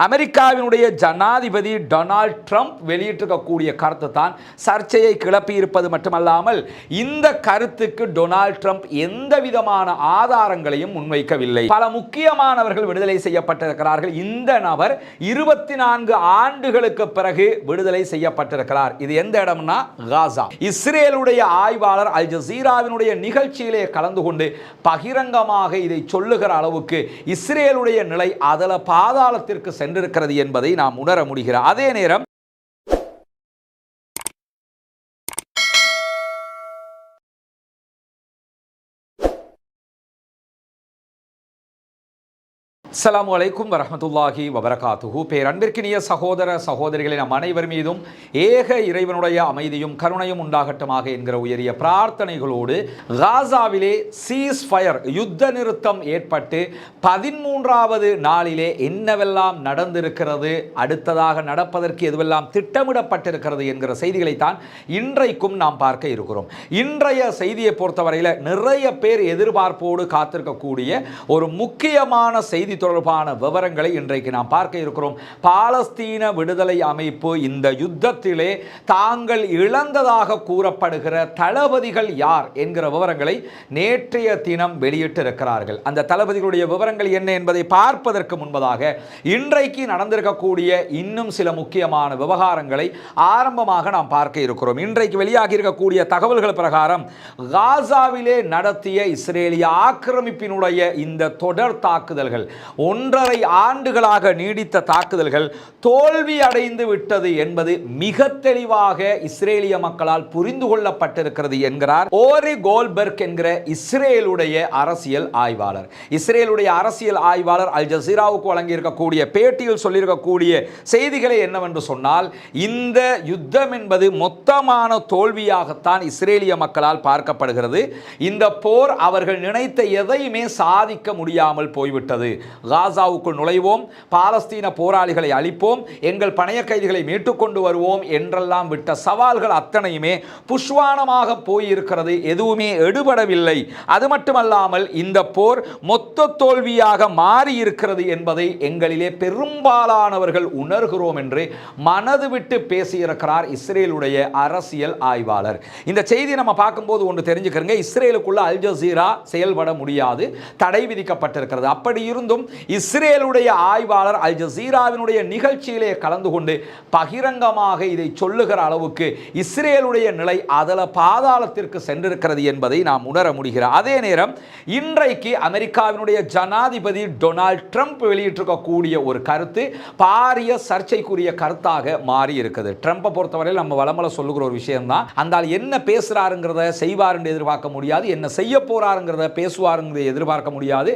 அமெரிக்காவினுடைய ஜனாதிபதி Donald Trump வெளியிட்டிருக்கக்கூடிய கருத்து தான் சர்ச்சையை கிளப்பி இருப்பது மட்டுமல்லாமல் இந்த கருத்துக்கு டொனால்ட் ட்ரம்ப் எந்த விதமான ஆதாரங்களையும் முன்வைக்கவில்லை. பல முக்கியமானவர்கள் விடுதலை செய்யப்பட்டிருக்கிறார்கள். இந்த நபர் இருபத்தி நான்கு ஆண்டுகளுக்கு பிறகு விடுதலை செய்யப்பட்டிருக்கிறார். இது எந்த இடம்னா காசா. இஸ்ரேலுடைய ஆய்வாளர் அல் ஜசீராவினுடைய நிகழ்ச்சியிலே கலந்து கொண்டு பகிரங்கமாக இதை சொல்லுகிற அளவுக்கு இஸ்ரேலுடைய நிலை அதல பாதாளத்திற்கு சென்றிருக்கிறது என்பதை நாம் உணர முடிகிறோம் அதே நேரம் அஸ்லாம் வலைக்கும் வரமத்துல்லாஹி வபரகாத்துஹு. பேரன்பிற்கினிய சகோதர சகோதரிகளை நம் அனைவர் மீதும் ஏக இறைவனுடைய அமைதியும் கருணையும் உண்டாகட்டுமாக என்கிற உயரிய பிரார்த்தனைகளோடு காசாவிலே சீஸ் ஃபயர் யுத்த நிறுத்தம் ஏற்பட்டு பதிமூன்றாவது நாளிலே என்னவெல்லாம் நடந்திருக்கிறது அடுத்ததாக நடப்பதற்கு எதுவெல்லாம் திட்டமிடப்பட்டிருக்கிறது என்கிற செய்திகளைத்தான் இன்றைக்கும் நாம் பார்க்க இருக்கிறோம். இன்றைய செய்தியை பொறுத்தவரையில் நிறைய பேர் எதிர்பார்ப்போடு காத்திருக்கக்கூடிய ஒரு முக்கியமான செய்தி தொடர்பான விவரங்களை இன்றைக்கு நாம் பார்க்க இருக்கிறோம். பாலஸ்தீன விடுதலை அமைப்பு இந்த யுத்தத்திலே தாங்கள் இழந்ததாக கூறப்படுகிற தளபதிகள் யார் என்கிற விவரங்களை நேற்றைய தினம் வெளியிட்டிருக்கிறார்கள். அந்த தளபதிகளுடைய விவரங்கள் என்ன என்பதை பார்ப்பதற்கு முன்பதாக இன்றைக்கு நடந்திருக்கக்கூடிய இன்னும் சில முக்கியமான விவகாரங்களை ஆரம்பமாக நாம் பார்க்க இருக்கிறோம். இன்றைக்கு வெளியாகி இருக்கக்கூடிய தகவல்கள் பிரகாரம் காசாவிலே நடத்திய இஸ்ரேலிய ஆக்கிரமிப்பினுடைய இந்த தொடர் தாக்குதல்கள் ஒன்றரை ஆண்டுகளாக நீடித்த தாக்குதல்கள் தோல்வி அடைந்து விட்டது என்பது மிக தெளிவாக இஸ்ரேலிய மக்களால் புரிந்து கொள்ளப்பட்டிருக்கிறது என்கிறார் ஓரி கோல்பெர்க் என்கிற இஸ்ரேலுடைய அரசியல் ஆய்வாளர். இஸ்ரேலுடைய அரசியல் ஆய்வாளர் அல் ஜசீராவுக்கு வழங்கியிருக்கக்கூடிய பேட்டியில் சொல்லியிருக்கக்கூடிய செய்திகளை என்னவென்று சொன்னால் இந்த யுத்தம் என்பது மொத்தமான தோல்வியாகத்தான் இஸ்ரேலிய மக்களால் பார்க்கப்படுகிறது. இந்த போர் அவர்கள் நினைத்த எதையுமே சாதிக்க முடியாமல் போய்விட்டது. காசாவுக்குள் நுழைவோம் பாலஸ்தீன போராளிகளை அழிப்போம் எங்கள் பணைய கைதிகளை மீட்டுக்கொண்டு வருவோம் என்றெல்லாம் விட்ட சவால்கள் அத்தனையுமே புஷ்வானமாக போயிருக்கிறது எதுவுமே எடுபடவில்லை. அது மட்டுமல்லாமல் இந்த போர் மொத்த தோல்வியாக மாறி இருக்கிறது என்பதை எங்களிலே பெரும்பாலானவர்கள் உணர்கிறோம் என்று மனது விட்டு பேசியிருக்கிறார் இஸ்ரேலுடைய அரசியல் ஆய்வாளர். இந்த செய்தி நம்ம பார்க்கும்போது ஒன்று தெரிஞ்சுக்கிறங்க. இஸ்ரேலுக்குள்ள அல் ஜசீரா செயல்பட முடியாது தடை விதிக்கப்பட்டிருக்கிறது. அப்படி இருந்தும் இஸ்ரேலுடைய ஆய்வாளர் அல் ஜசீராவினுடைய நிகழ்ச்சியிலே கலந்து கொண்டு பகிரங்கமாக இதை சொல்லுகிற அளவுக்கு இஸ்ரேலுடைய நிலை அதில் பாதாளத்திற்கு சென்றிருக்கிறது என்பதை நாம் உணர முடிகிறது. அதே நேரம் இன்றைக்கு அமெரிக்காவினுடைய ஜனாதிபதி டொனால்ட் ட்ரம்ப் வெளியிட்டிருக்கக்கூடிய ஒரு கருத்து பாரிய சர்ச்சைக்குரிய கருத்தாக மாறி இருக்குது ட்ரம்ப்பை பொறுத்தவரையில் நம்ம வளமல சொல்லுகிற ஒரு விஷயம்தான். அந்த என்ன பேசுகிறாருங்கிறத செய்வார் என்று எதிர்பார்க்க முடியாது. என்ன செய்ய போகிறாருங்கிறத பேசுவாருங்கிறத எதிர்பார்க்க முடியாது.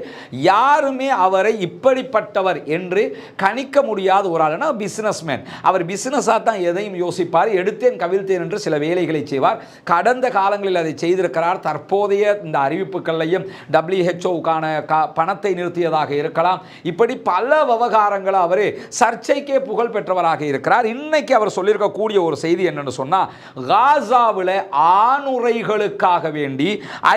யாருமே அவர் இவரை இப்படிப்பட்டவர் என்று கணிக்க முடியாத ஒரு ஆளுனா பிசினஸ்மேன் அவர் பிஸ்னஸாக தான் எதையும் யோசிப்பார். எடுத்தேன் கவிழ்த்தேன் என்று சில வேலைகளை செய்வார். கடந்த காலங்களில் அதை செய்திருக்கிறார். தற்போதைய இந்த அறிவிப்புகள்லையும் டபிள்யூஹெச்ஓவுக்கான பணத்தை நிறுத்தியதாக இருக்கலாம். இப்படி பல விவகாரங்களை அவர் சர்ச்சைக்கே புகழ் பெற்றவராக இருக்கிறார். இன்னைக்கு அவர் சொல்லியிருக்கக்கூடிய ஒரு செய்தி என்னன்னு சொன்னால் காசாவில் ஆணுரைகளுக்காக வேண்டி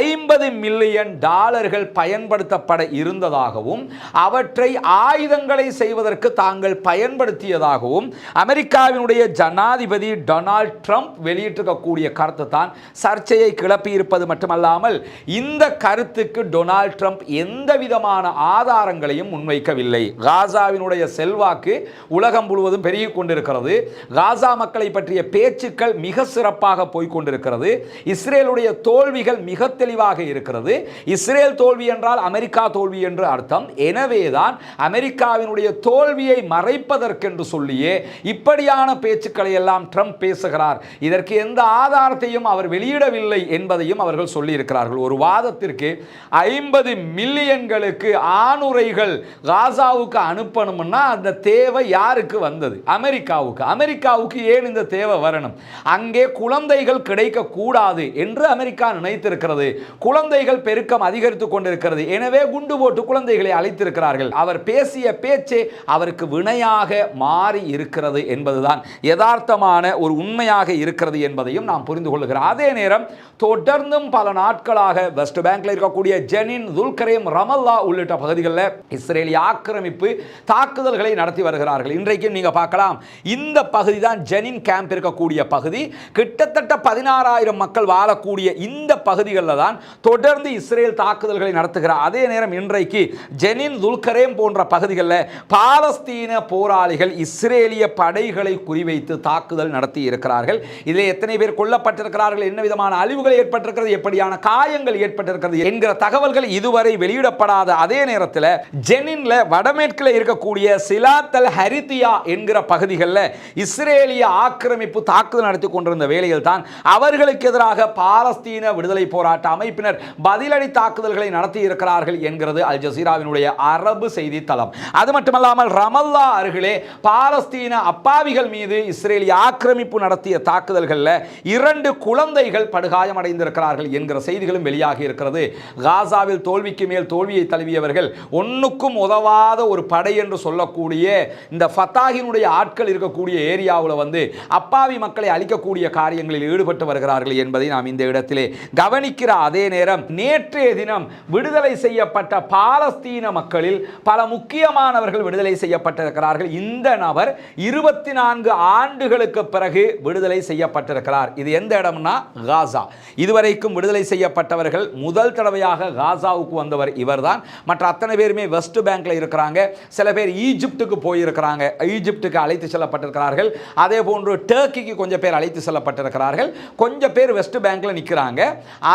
ஐம்பது மில்லியன் டாலர்கள் பயன்படுத்தப்பட இருந்ததாகவும் அவற்றை ஆயுதங்களை செய்வதற்கு தாங்கள் பயன்படுத்தியதாகவும் அமெரிக்காவினுடைய ஜனாதிபதி டொனால்ட் ட்ரம்ப் வெளியிட்டிருக்கக்கூடிய கருத்து தான் சர்ச்சையை கிளப்பியிருப்பது மட்டுமல்லாமல் இந்த கருத்துக்கு டொனால்ட் ட்ரம்ப் எந்த விதமான ஆதாரங்களையும் முன்வைக்கவில்லை. காசாவினுடைய செல்வாக்கு உலகம் முழுவதும் பெருகி கொண்டிருக்கிறது. காசா மக்களை பற்றிய பேச்சுக்கள் மிக சிறப்பாக போய்கொண்டிருக்கிறது இஸ்ரேலுடைய தோல்விகள் மிக தெளிவாக இருக்கிறது. இஸ்ரேல் தோல்வி என்றால் அமெரிக்கா தோல்வி என்று அர்த்தம். எனவேதான் அமெரிக்காவினுடைய தோல்வியை மறைப்பதற்கென்று சொல்லியே இப்படியான பேச்சுக்களை எல்லாம் ட்ரம்ப் பேசுகிறார். இதற்கு எந்த ஆதாரத்தையும் அவர் வெளியிடவில்லை என்பதையும் அவர்கள் சொல்லியிருக்கிறார்கள். ஒரு வாதத்திற்கு ஐம்பது மில்லியன்களுக்கு ஆணுரைகள் காசாவுக்கு அனுப்பணும்னா அந்த தேவை யாருக்கு வந்தது? அமெரிக்காவுக்கு. அமெரிக்காவுக்கு ஏன் இந்த தேவை வரணும்? அங்கே குழந்தைகள் கிடைக்கக்கூடாது என்று அமெரிக்கா நினைத்திருக்கிறது. குழந்தைகள் பெருக்கம் அதிகரித்துக் கொண்டிருக்கிறது. எனவே குண்டு போட்டு குழந்தைகளை அழைத்திருக்கிறது. வைத்திருக்கிறார்கள் அவர் பேசிய பேச்சே அவருக்கு வினையாக மாறி இருக்கிறது என்பதுதான். யதார்த்தமான ஒரு உண்மையாக இருக்கிறது என்பதையும் நாம் புரிந்து கொள்கிறோம் அதே நேரம் தொடர்ந்தும் பல நாட்களாக வெஸ்ட் பேங்க்ல இருக்கக்கூடிய ஜெனின் துல்கரேம் ரமல்லா உள்ளிட்ட பகுதிகளில் இஸ்ரேலிய ஆக்கிரமிப்பு தாக்குதல்களை நடத்தி வருகிறார்கள். இன்றைக்கும் நீங்க பார்க்கலாம். இந்த பகுதி தான் ஜெனின் கேம்ப் இருக்கக்கூடிய பகுதி. கிட்டத்தட்ட பதினாறாயிரம் மக்கள் வாழக்கூடிய இந்த பகுதிகளில் தான் தொடர்ந்து இஸ்ரேல் தாக்குதல்களை நடத்துகிறார். அதே நேரம் இன்றைக்கு ஜெனின் துல்கரேம் போன்ற பகுதிகளில் பாலஸ்தீன போராளிகள் இஸ்ரேலிய படைகளை குறிவைத்து தாக்குதல் நடத்தி இருக்கிறார்கள். இதில் எத்தனை பேர் கொல்லப்பட்டிருக்கிறார்கள் என்ன விதமான அழிவுகள் ஏற்பட்டிருக்கிறது எப்படியான காயங்கள் ஏற்பட்டிருக்கிறது என்கிற தகவல்கள் இதுவரை வெளியிடப்படாத அதே நேரத்தில் ஜெனின்ல வடமேற்கில் இருக்கக்கூடிய சிலாத்தல் ஹரித்தியா என்கிற பகுதிகளில் இஸ்ரேலிய ஆக்கிரமிப்பு தாக்குதல் நடத்தி கொண்டிருந்த வேளையில் தான் அவர்களுக்கு எதிராக பாலஸ்தீன விடுதலை போராட்ட அமைப்பினர் பதிலடி தாக்குதல்களை நடத்தி இருக்கிறார்கள் என்கிறது அல் ஜசீராவினுடைய அரபு செய்தி தளம் அது மட்டுமல்லாமல் ரமல்லா அருகிலே பாலஸ்தீன அப்பாவிகள் மீது இஸ்ரேலிய ஆக்கிரமிப்பு நடத்திய தாக்குதல்களில் இரண்டு குழந்தைகள் படுகாயமடைந்திருக்கிறார்கள் என்கிற செய்திகளும் வெளியாகி இருக்கிறது. காசாவில் தோல்விக்கு மேல் தோல்வியை தழுவியவர்கள் ஒன்றுக்கும் உதவாத ஒரு படை என்று சொல்லக்கூடிய இந்த ஃபத்தாகினுடைய ஆட்கள் இருக்கக்கூடிய ஏரியாவில் வந்து அப்பாவி மக்களை அழிக்கக்கூடிய காரியங்களில் ஈடுபட்டு வருகிறார்கள் என்பதை நாம் இந்த இடத்திலே கவனிக்கிற அதே நேரம் நேற்றைய தினம் விடுதலை செய்யப்பட்ட பாலஸ்தீன மக்கள் மக்களில் பல முக்கியமானவர்கள் விடுதலை செய்யப்பட்டிருக்கிறார்கள். இந்த நபர் இருபத்தி நான்கு ஆண்டுகளுக்கு பிறகு விடுதலை செய்யப்பட்டிருக்கிறார். இது எந்த இடம்னா? காசா. இதுவரைக்கும் விடுதலை செய்யப்பட்டவர்கள் முதல் தடவையாக காசாவுக்கு வந்தவர் இவர்தான். மற்ற அத்தனை பேருமே வெஸ்ட் பேங்க்ல இருக்கிறாங்க. சில பேர் ஈஜிப்டுக்கு போயிருக்கிறாங்க. ஈஜிப்டுக்கு அழைத்து செல்லப்பட்டிருக்கிறார்கள். அதே போன்று டர்க்கிக்கு கொஞ்சம் பேர் அழைத்து செல்லப்பட்டிருக்கிறார்கள். கொஞ்சம் பேர் வெஸ்ட் பேங்க்ல நிற்கிறாங்க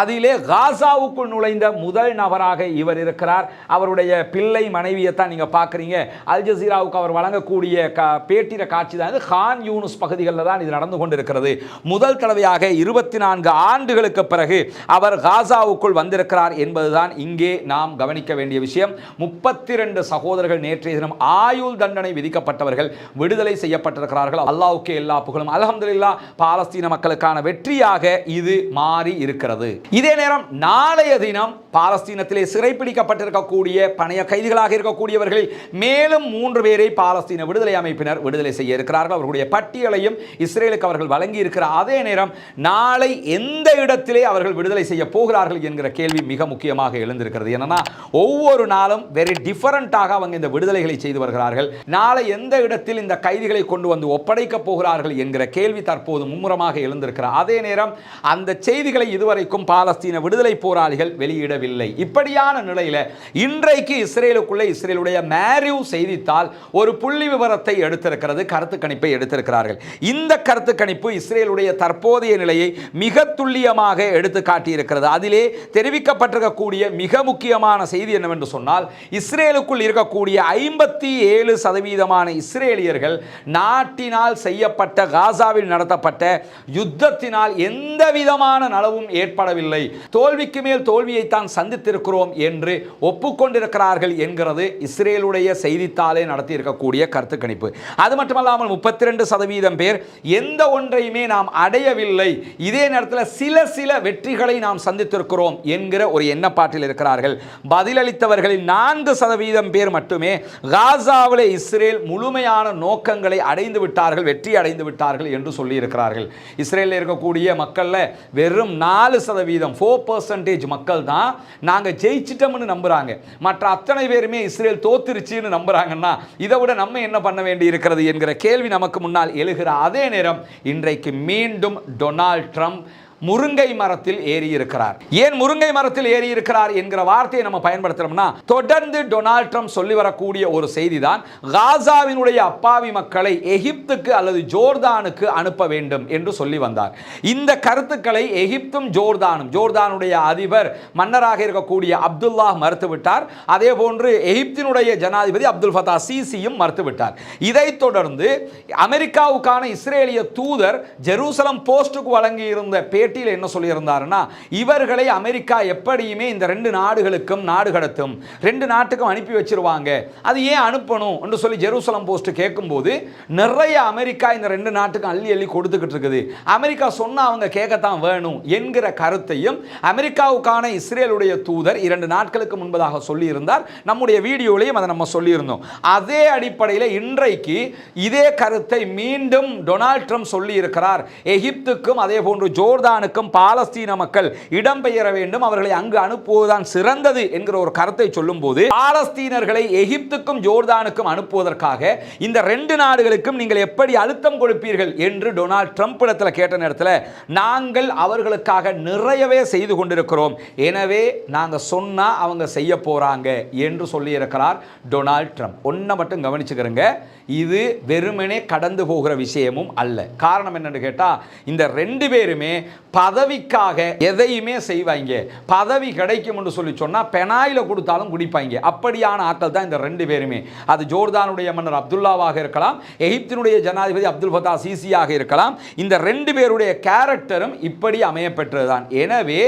அதிலே காசாவுக்குள் நுழைந்த முதல் நபராக இவர் இருக்கிறார். அவருடைய பிள்ளை மனைவியை தான் நீங்கள் பார்க்குறீங்க. அல் ஜசீராவுக்கு அவர் வழங்கக்கூடிய க பேட்டிர காட்சி தான் இது. ஹான் யூனுஸ் பகுதிகளில் தான் இது நடந்து கொண்டிருக்கிறது. முதல் தடவையாக இருபத்தி நான்கு ஆண்டுகளுக்கு பிறகு அவர் காசாவுக்குள் வந்திருக்கிறார் என்பதுதான் இங்கே நாம் கவனிக்க வேண்டிய விஷயம். முப்பத்தி ரெண்டு சகோதரர்கள் நேற்றைய தினம் ஆயுள் தண்டனை விதிக்கப்பட்டவர்கள் விடுதலை செய்யப்பட்டிருக்கிறார்கள். அல்லாவுக்கு எல்லா புகழும். அல்ஹம்துலில்லா பாலஸ்தீன மக்களுக்கான வெற்றியாக இது மாறி இருக்கிறது. இதே நேரம் நாளைய தினம் பாலஸ்தீனத்திலே சிறைப்பிடிக்கப்பட்டிருக்கக்கூடிய பணைய கைதிகளாக இருக்கக்கூடியவர்களில் மேலும் மூன்று பேரை பாலஸ்தீன விடுதலை அமைப்பினர் விடுதலை செய்ய இருக்கிறார்கள். அவர்களுடைய பட்டியலையும் இஸ்ரேலுக்கு அவர்கள் வழங்கி இருக்கிறார் அதே நேரம் நாளை எந்த இடத்திலே அவர்கள் விடுதலை செய்ய போகிறார்கள் என்கிற கேள்வி மிக முக்கியமாக எழுந்திருக்கிறது. என்னன்னா ஒவ்வொரு நாளும் வெரி டிஃபரண்டாக அவங்க இந்த விடுதலைகளை செய்து வருகிறார்கள். நாளை எந்த இடத்தில் இந்த கைதிகளை கொண்டு வந்து ஒப்படைக்கப் போகிறார்கள் என்கிற கேள்வி தற்போது மும்முரமாக எழுந்திருக்கிறார் அதே நேரம் அந்த செய்திகளை இதுவரைக்கும் பாலஸ்தீன விடுதலை போராளிகள் வெளியிடவில்லை. இப்படியான நிலையில் இன்றைக்கு இஸ்ரேல் இஸ்ரேலுக்குள்ளே இஸ்ரேலுடைய மேரிவ் செய்தித்தால் ஒரு புள்ளி விவரத்தை எடுத்திருக்கிறது கருத்து கணிப்பை எடுத்திருக்கிறார்கள். இந்த கருத்து கணிப்பு இஸ்ரேலுடைய தற்போதைய நிலையை மிக துல்லியமாக எடுத்து காட்டியிருக்கிறது. அதிலே தெரிவிக்கப்பட்டிருக்கக்கூடிய மிக முக்கியமான செய்தி என்னவென்று சொன்னால் இஸ்ரேலுக்குள் இருக்கக்கூடிய ஐம்பத்தி ஏழு சதவீதமான இஸ்ரேலியர்கள் நாட்டினால் செய்யப்பட்ட காசாவில் நடத்தப்பட்ட யுத்தத்தினால் எந்த விதமான நலவும் ஏற்படவில்லை. தோல்விக்கு மேல் தோல்வியைத்தான் சந்தித்திருக்கிறோம் என்று ஒப்புக்கொண்டிருக்கிறார்கள் என்கிறது இஸ்ரேலுடைய செய்தித்தாளே நடத்தி இருக்கக்கூடிய கருத்து கணிப்பு. அது மட்டுமல்லாமல் முப்பத்தி ரெண்டு சதவீதம் பேர் எந்த ஒன்றையுமே நாம் அடையவில்லை. இதே நேரத்தில் சில சில வெற்றிகளை நாம் சந்தித்திருக்கிறோம் என்கிற ஒரு எண்ணப்பாட்டில் இருக்கிறார்கள். பதிலளித்தவர்களில் நான்கு சதவீதம் பேர் மட்டுமே காசாவில் இஸ்ரேல் முழுமையான நோக்கங்களை அடைந்து விட்டார்கள் வெற்றி அடைந்து விட்டார்கள் என்று சொல்லி இருக்கிறார்கள் இஸ்ரேலில் இருக்கக்கூடிய மக்களில் வெறும் நாலு சதவீதம் ஃபோர் பர்சன்டேஜ் மக்கள் தான் நாங்கள் ஜெயிச்சிட்டோம்னு நம்புறாங்க. மற்ற அத்தனை பேருமே இஸ்ரேல் தோத்துருச்சுன்னு நம்புறாங்கன்னா இதை விட நம்ம என்ன பண்ண வேண்டி இருக்கிறது என்கிற கேள்வி நமக்கு முன்னால் எழுகிற அதே நேரம் இன்றைக்கு மீண்டும் டொனால்ட் ட்ரம்ப் முருங்கை மரத்தில் ஏறி இருக்கிறார் ஏன் முருங்கை மரத்தில் ஏறி இருக்கிறார் என்கிற வார்த்தையை நம்ம பயன்படுத்துறோம்னா தொடர்ந்து டொனால்ட் ட்ரம்ப் சொல்லி வரக்கூடிய ஒரு செய்தி தான் காசாவினுடைய அப்பாவி மக்களை எகிப்துக்கு அல்லது ஜோர்தானுக்கு அனுப்ப வேண்டும் என்று சொல்லி வந்தார். இந்த கருத்துக்களை எகிப்தும் ஜோர்தானும் ஜோர்தானுடைய அதிபர் மன்னராக இருக்கக்கூடிய அப்துல்லா மறுத்துவிட்டார். அதே போன்று எகிப்தினுடைய ஜனாதிபதி அப்துல் ஃபதா சிசியும் மறுத்துவிட்டார். இதைத் தொடர்ந்து அமெரிக்காவுக்கான இஸ்ரேலிய தூதர் ஜெருசலம் போஸ்டுக்கு வழங்கியிருந்த பேட்டி பேட்டியில் என்ன சொல்லியிருந்தாருன்னா இவர்களை அமெரிக்கா எப்படியுமே இந்த ரெண்டு நாடுகளுக்கும் நாடு கடத்தும். ரெண்டு நாட்டுக்கும் அனுப்பி வச்சிருவாங்க. அது ஏன் அனுப்பணும்? என்று சொல்லி ஜெருசலம் போஸ்ட் கேட்கும்போது நிறைய அமெரிக்கா இந்த ரெண்டு நாட்டுக்கும் அள்ளி அள்ளி கொடுத்துக்கிட்டு இருக்குது. அமெரிக்கா சொன்னால் அவங்க கேட்கத்தான் வேணும் என்கிற கருத்தையும் அமெரிக்காவுக்கான இஸ்ரேலுடைய தூதர் இரண்டு நாட்களுக்கு முன்பதாக சொல்லியிருந்தார். நம்முடைய வீடியோலையும் அதை நம்ம சொல்லியிருந்தோம். அதே அடிப்படையில் இன்றைக்கு இதே கருத்தை மீண்டும் டொனால்ட் ட்ரம்ப் சொல்லியிருக்கிறார். எகிப்துக்கும் அதே போன்று ஜோர்தான் ஈரானுக்கும் பாலஸ்தீன மக்கள் இடம்பெயர வேண்டும் அவர்களை அங்கு அனுப்புவதுதான் சிறந்தது என்கிற ஒரு கருத்தை சொல்லும்போது பாலஸ்தீனர்களை எகிப்துக்கும் ஜோர்தானுக்கும் அனுப்புவதற்காக இந்த ரெண்டு நாடுகளுக்கும் நீங்கள் எப்படி அழுத்தம் கொடுப்பீர்கள் என்று டொனால்ட் ட்ரம்ப் இடத்துல கேட்ட நேரத்தில் நாங்கள் அவர்களுக்காக நிறையவே செய்து கொண்டிருக்கிறோம். எனவே நாங்கள் சொன்னால் அவங்க செய்ய போகிறாங்க என்று சொல்லியிருக்கிறார் டொனால்ட் ட்ரம்ப். ஒன்றை மட்டும் கவனிச்சுக்கிறேங்க. இது வெறுமனே கடந்து போகிற விஷயமும் அல்ல. காரணம் என்னன்னு கேட்டால் இந்த ரெண்டு பேருமே பதவிக்காக எதையுமே செய்வாங்க. பதவி கிடைக்கும் என்று சொல்லி சொன்னால் பெனாயில் கொடுத்தாலும் குடிப்பாங்க. அப்படியான ஆட்கள் தான் இந்த ரெண்டு பேருமே. அது ஜோர்தானுடைய மன்னர் அப்துல்லாவாக இருக்கலாம் எகிப்தினுடைய ஜனாதிபதி அப்துல் ஃபதா சிசியாக இருக்கலாம். இந்த ரெண்டு பேருடைய கேரக்டரும் இப்படி அமையப்பெற்றது தான் எனவே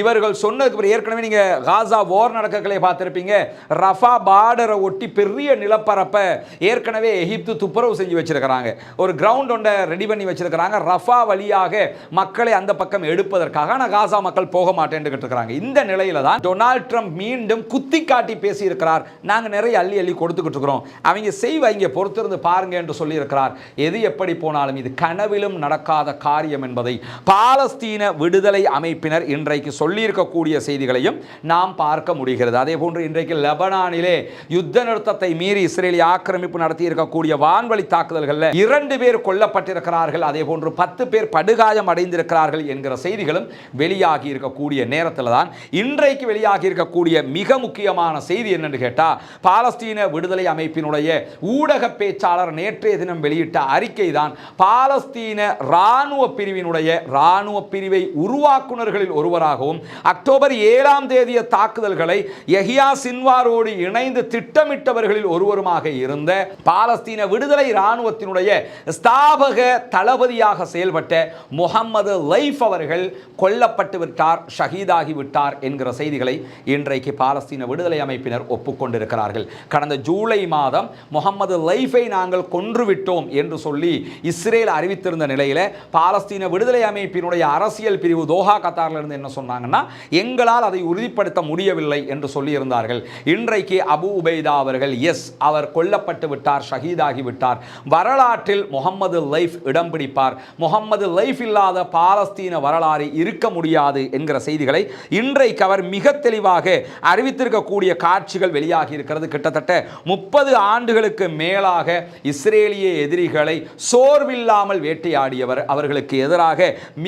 இவர்கள் சொன்னதுக்கு ஏற்கனவே நீங்கள் காசா ஓர் நடக்கங்களை பார்த்துருப்பீங்க. ரஃபா பார்டரை ஒட்டி பெரிய நிலப்பரப்பை ஏற்கனவே எகிப்து துப்புரவு செஞ்சு வச்சிருக்கிறாங்க. ஒரு கிரவுண்ட் ஒன்றை ரெடி பண்ணி வச்சிருக்கிறாங்க. ரஃபா வழியாக மக்களை அந்த பக்கம் எடுப்பதற்காக. ஆனால் காசா மக்கள் போக மாட்டேன்னு இருக்கிறாங்க. இந்த நிலையில தான் டொனால்ட் ட்ரம்ப் மீண்டும் குத்தி காட்டி பேசி இருக்கிறார் நாங்கள் நிறைய அள்ளி அள்ளி கொடுத்துக்கிட்டு இருக்கிறோம். அவங்க செய்வாங்க பொறுத்திருந்து பாருங்க என்று சொல்லியிருக்கிறார். எது எப்படி போனாலும் இது கனவிலும் நடக்காத காரியம் என்பதை பாலஸ்தீன விடுதலை அமைப்பினர் இன்றைக்கு சொல்லியிருக்கக்கூடிய செய்திகளையும் நாம் பார்க்க முடிகிறது. அதே போன்று இன்றைக்கு லெபனானிலே யுத்த நிறுத்தத்தை மீறி இஸ்ரேலி ஆக்கிரமிப்பு நடத்தியிருக்க இருக்கக்கூடிய வான்வழி தாக்குதல்களில் இரண்டு பேர் கொல்லப்பட்டிருக்கிறார்கள். அதே போன்று பத்து பேர் படுகாயம் அடைந்திருக்கிறார்கள் என்கிற செய்திகளும் வெளியாகி இருக்கக்கூடிய நேரத்தில் தான் இன்றைக்கு வெளியாகி இருக்கக்கூடிய மிக முக்கியமான செய்தி என்னன்னு கேட்டால் பாலஸ்தீன விடுதலை அமைப்பினுடைய ஊடக பேச்சாளர் நேற்றைய தினம் வெளியிட்ட அறிக்கை தான் பாலஸ்தீன இராணுவ பிரிவினுடைய இராணுவ பிரிவை உருவாக்குனர்களில் ஒருவராகவும் அக்டோபர் ஏழாம் தேதிய தாக்குதல்களை எஹியா சின்வாரோடு இணைந்து திட்டமிட்டவர்களில் ஒருவருமாக இருந்த பாலஸ்தீன விடுதலை இராணுவத்தினுடைய ஸ்தாபக தளபதியாக செயல்பட்ட முகமது லைஃப் அவர்கள் கொல்லப்பட்டு விட்டார் ஷஹீதாகி விட்டார் என்கிற செய்திகளை இன்றைக்கு பாலஸ்தீன விடுதலை அமைப்பினர் ஒப்புக்கொண்டிருக்கிறார்கள். கடந்த ஜூலை மாதம் முகமது லைஃபை நாங்கள் கொன்றுவிட்டோம் என்று சொல்லி இஸ்ரேல் அறிவித்திருந்த நிலையில் பாலஸ்தீன விடுதலை அமைப்பினுடைய அரசியல் பிரிவு தோஹா கத்தாரிலிருந்து என்ன சொன்னாங்கன்னா எங்களால் அதை உறுதிப்படுத்த முடியவில்லை என்று சொல்லியிருந்தார்கள். இன்றைக்கு அபு உபைதா அவர்கள் எஸ் அவர் கொல்லப்பட்டு விட்டார் ஷஹீத் ஷஹீதாகிவிட்டார். வரலாற்றில் முகமது லைஃப் இடம் பிடிப்பார். முகமது லைஃப் இல்லாத பாலஸ்தீன வரலாறு இருக்க முடியாது என்கிற செய்திகளை இன்றைக்கு அவர் மிக தெளிவாக அறிவித்திருக்கக்கூடிய காட்சிகள் வெளியாகி இருக்கிறது கிட்டத்தட்ட முப்பது ஆண்டுகளுக்கு மேலாக இஸ்ரேலிய எதிரிகளை சோர்வில்லாமல் வேட்டையாடியவர். அவர்களுக்கு எதிராக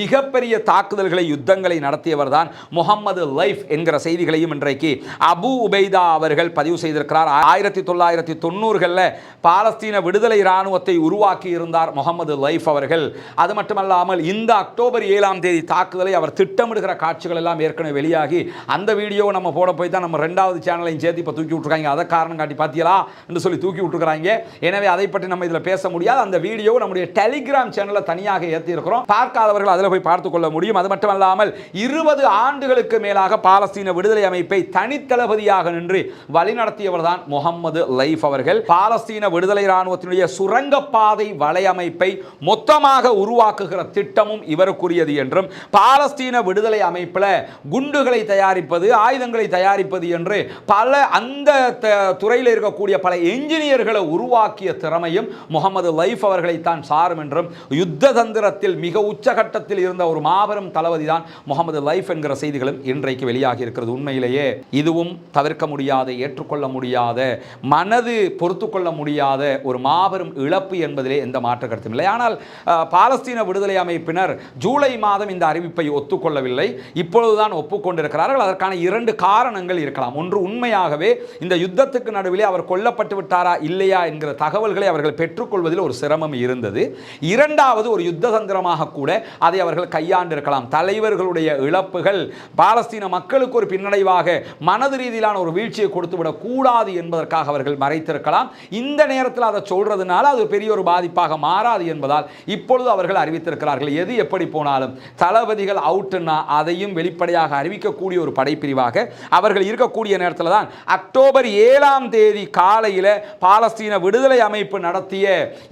மிகப்பெரிய தாக்குதல்களை யுத்தங்களை நடத்தியவர் தான் முகமது லைஃப் என்கிற செய்திகளையும் இன்றைக்கு அபு உபைதா அவர்கள் பதிவு செய்திருக்கிறார். ஆயிரத்தி தொள்ளாயிரத்தி தொண்ணூறுகளில் பால பாலஸ்தீன விடுதலை இராணுவத்தை உருவாக்கி இருந்தார் முகமது லைஃப் அவர்கள். அது மட்டுமல்லாமல் இந்த அக்டோபர் ஏழாம் தேதி தாக்குதலை அவர் திட்டமிடுகிற காட்சிகள் எல்லாம் ஏற்கனவே வெளியாகி அந்த வீடியோ நம்ம போட போய் தான் நம்ம ரெண்டாவது சேனலையும் சேர்த்து இப்போ தூக்கி விட்டுருக்காங்க. அதை காரணம் காட்டி பார்த்தீங்களா என்று சொல்லி தூக்கி விட்டுருக்காங்க எனவே அதை பற்றி நம்ம இதில் பேச முடியாது. அந்த வீடியோ நம்முடைய டெலிகிராம் சேனலில் தனியாக ஏற்றி இருக்கிறோம் பார்க்காதவர்கள் அதில் போய் பார்த்து கொள்ள முடியும். அது மட்டுமல்லாமல் இருபது ஆண்டுகளுக்கு மேலாக பாலஸ்தீன விடுதலை அமைப்பை தனித்தளபதியாக நின்று வழிநடத்தியவர் தான் முகமது லைஃப் அவர்கள். பாலஸ்தீன விடுதலை இராணுவத்தினுடைய சுரங்கப்பாதை வலையமைப்பை மொத்தமாக உருவாக்குகிற திட்டமும் இவருக்குரியது என்றும் பாலஸ்தீன விடுதலை அமைப்பில் குண்டுகளை தயாரிப்பது ஆயுதங்களை தயாரிப்பது என்று பல அந்த த- துறையில் இருக்கக்கூடிய பல என்ஜினியர்களை உருவாக்கிய திறமையும் முகமது லைஃப் அவர்களைத்தான் சாரும் என்றும் யுத்த தந்திரத்தில் மிக உச்சகட்டத்தில் இருந்த ஒரு மாபெரும் தளபதி தான் முகமது லைஃப் என்கிற செய்திகளும் இன்றைக்கு வெளியாகி இருக்கிறது. உண்மையிலேயே இதுவும் தவிர்க்க முடியாத ஏற்றுக்கொள்ள முடியாத மனது பொறுத்து கொள்ள முடியாத ஒரு மாபெரும் இழப்பு என்பதிலே எந்த மாற்ற கருத்தும் இல்லை. ஆனால் பாலஸ்தீன விடுதலை அமைப்பினர் ஜூலை மாதம் இந்த அறிவிப்பை ஒத்துக்கொள்ளவில்லை. இப்பொழுதுதான் ஒப்புக்கொண்டிருக்கிறார்கள். அதற்கான இரண்டு காரணங்கள் இருக்கலாம். ஒன்று உண்மையாகவே இந்த யுத்தத்துக்கு நடுவிலே அவர் கொல்லப்பட்டு விட்டாரா இல்லையா என்கிற தகவல்களை அவர்கள் பெற்றுக்கொள்வதில் ஒரு சிரமம் இருந்தது. இரண்டாவது ஒரு யுத்த தந்திரமாக கூட அதை அவர்கள் கையாண்டிருக்கலாம். தலைவர்களுடைய இழப்புகள் பாலஸ்தீன மக்களுக்கு ஒரு பின்னடைவாக மனது ரீதியிலான ஒரு வீழ்ச்சியை கொடுத்து கூடாது என்பதற்காக அவர்கள் மறைத்திருக்கலாம். இந்த நேரத்தில் அதை சொல்றதுனால அது பெரிய ஒரு பாதிப்பாக மாறாது என்பதால் இப்பொழுது அவர்கள் அறிவித்திருக்கிறார்கள். எது எப்படி போனாலும் தளபதிகள் அவுட்டுன்னா அதையும் வெளிப்படையாக அறிவிக்கக்கூடிய ஒரு படைப்பிரிவாக அவர்கள் இருக்கக்கூடிய நேரத்தில் தான் அக்டோபர் ஏழாம் தேதி காலையில் பாலஸ்தீன விடுதலை அமைப்பு நடத்திய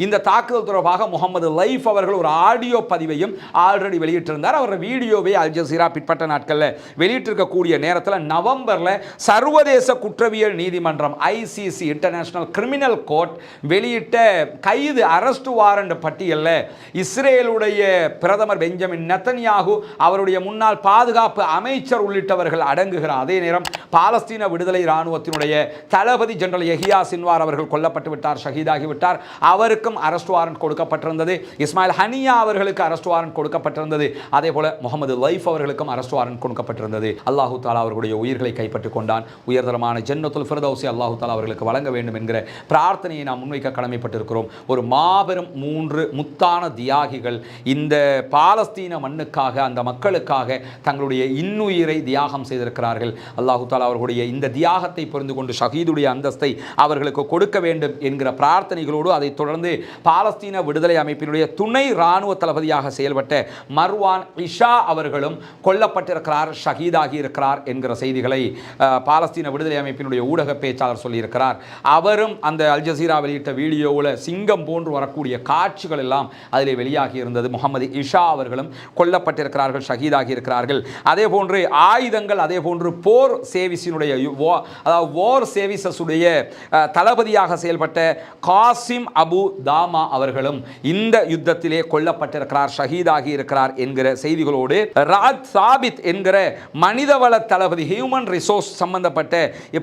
இந்த தாக்குதல் தொடர்பாக முகமது லைஃப் அவர்கள் ஒரு ஆடியோ பதிவையும் ஆல்ரெடி வெளியிட்டிருந்தார். அவர் வீடியோவை அல் ஜசீரா பிற்பட்ட நாட்களில் வெளியிட்டிருக்கக்கூடிய நேரத்தில் நவம்பரில் சர்வதேச குற்றவியல் நீதிமன்றம் ஐசிசி இன்டர்நேஷனல் கிரிமினல் கோர்ட் வெளியிட்ட கைது அரஸ்ட் வாரண்ட் பட்டியலில் இஸ்ரேலுடைய பிரதமர் பெஞ்சமின் நெத்தன்யாகு அவருடைய முன்னாள் பாதுகாப்பு அமைச்சர் உள்ளிட்டவர்கள் அடங்குகிறார். அதே நேரம் பாலஸ்தீன விடுதலை இராணுவத்தினுடைய தளபதி ஜெனரல் எஹியா சின்வார் அவர்கள் கொல்லப்பட்டு விட்டார் ஷஹீதாகிவிட்டார் அவருக்கும் அரஸ்ட் வாரண்ட் கொடுக்கப்பட்டிருந்தது. இஸ்மாயில் ஹனியா அவர்களுக்கு அரஸ்ட் வாரண்ட் கொடுக்கப்பட்டிருந்தது. அதே போல முகமது லைஃப் அவர்களுக்கும் அரஸ்ட் வாரண்ட் கொடுக்கப்பட்டிருந்தது. அல்லாஹு தாலா அவர்களுடைய உயிர்களை கைப்பற்றிக் கொண்டான். உயர்தரமான ஜென்னத்துல் ஃபிரதௌசி அல்லாஹு தாலா அவர்களுக்கு வழங்க வேண்டும் என்கிற பிரார்த்தனையை நாம் முன்வைக்க கடமைப்பட்டிருக்கிறோம். ஒரு மாபெரும் மூன்று முத்தான தியாகிகள் இந்த பாலஸ்தீன மண்ணுக்காக அந்த மக்களுக்காக தங்களுடைய இன்னுயிரை தியாகம் செய்திருக்கிறார்கள். அல்லாஹு தாலா அவர்களுடைய இந்த தியாகத்தை புரிந்து கொண்டு ஷஹீதுடைய அந்தஸ்தை அவர்களுக்கு கொடுக்க வேண்டும் என்கிற பிரார்த்தனைகளோடு அதைத் தொடர்ந்து பாலஸ்தீன விடுதலை அமைப்பினுடைய துணை இராணுவ தளபதியாக செயல்பட்ட மர்வான் இஷா அவர்களும் கொல்லப்பட்டிருக்கிறார் ஷஹீதாகி இருக்கிறார் என்கிற செய்திகளை பாலஸ்தீன விடுதலை அமைப்பினுடைய ஊடக பேச்சாளர் சொல்லியிருக்கிறார். அவரும் அந்த அல் ஜசீராவில் வெளியிட்ட வீடியோவில் சிங்கம் போன்று வரக்கூடிய காட்சிகள் எல்லாம் அதிலே வெளியாகி இருந்தது. முகமது இஷா அவர்களும் கொல்லப்பட்டிருக்கிறார்கள் ஷஹீதாகி இருக்கிறார்கள். அதே போன்று ஆயுதங்கள் அதே போன்று போர் சேவிஸினுடைய அதாவது வார் சேவிசஸுடைய தளபதியாக செயல்பட்ட காசிம் அபு தாமா அவர்களும் இந்த யுத்தத்திலே கொல்லப்பட்டிருக்கிறார் ஷஹீதாகி இருக்கிறார் என்கிற செய்திகளோடு ராஜ் சாபித் என்கிற மனிதவள தளபதி ஹியூமன் ரிசோர்ஸ் சம்பந்தப்பட்ட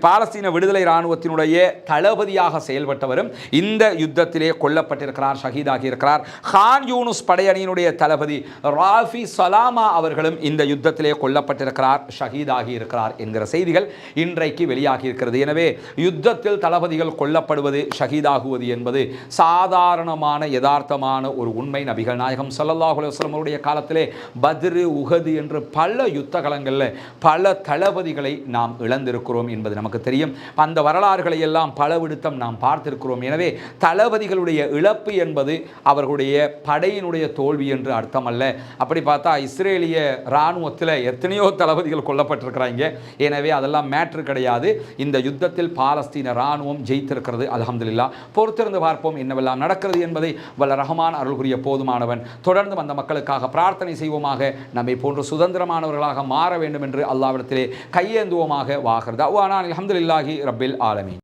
பாலஸ்தீன விடுதலை இராணுவத்தினுடைய தளபதியாக செயல்பட்டவரும் இந்த யுத்தத்திலே கொல்லப்பட்டிருக்கிறார் ஷஹீதாகி இருக்கிறார் ஹான் யூனுஸ் படையணியினுடைய தளபதி ராஃபி சலாமா அவர்களும் இந்த யுத்தத்திலே கொல்லப்பட்டிருக்கிறார் ஷஹீதாகி இருக்கிறார் என்கிற செய்திகள் இன்றைக்கு வெளியாகி இருக்கிறது எனவே யுத்தத்தில் தளபதிகள் கொல்லப்படுவது ஷஹீதாகுவது என்பது சாதாரணமான யதார்த்தமான ஒரு உண்மை நபிகள் நாயகம் ஸல்லல்லாஹு அவருடைய காலத்திலே பத்ரு உகது என்று பல யுத்த காலங்களில் பல தளபதிகளை நாம் இழந்திருக்கிறோம் என்பது நமக்கு தெரியும் அந்த வரலாறுகளை எல்லாம் பல விடுத்தம் நாம் பார்த்திருக்கிறோம் எனவே தளபதிகளுடைய இழப்பு என்பது அவர்களுடைய படையினுடைய தோல்வி என்று அர்த்தமல்ல. அப்படி பார்த்தா இஸ்ரேலிய இராணுவத்தில் எத்தனையோ தளபதிகள் கொல்லப்பட்டிருக்கிறாங்க. எனவே அதெல்லாம் மேட்ரு கிடையாது. இந்த யுத்தத்தில் பாலஸ்தீன இராணுவம் ஜெயித்திருக்கிறது. அலமதுல்லா பொறுத்திருந்து பார்ப்போம் என்னவெல்லாம் நடக்கிறது என்பதை வல்ல ரஹமான் அருள்குரிய போதுமானவன். தொடர்ந்து அந்த மக்களுக்காக பிரார்த்தனை செய்வோமாக. நம்மை போன்று சுதந்திரமானவர்களாக மாற வேண்டும் என்று அல்லாவிடத்திலே கையேந்துவோமாக. வாகிறது அவ்வானா அலமதுல்லாஹி ரபில் ஆலமி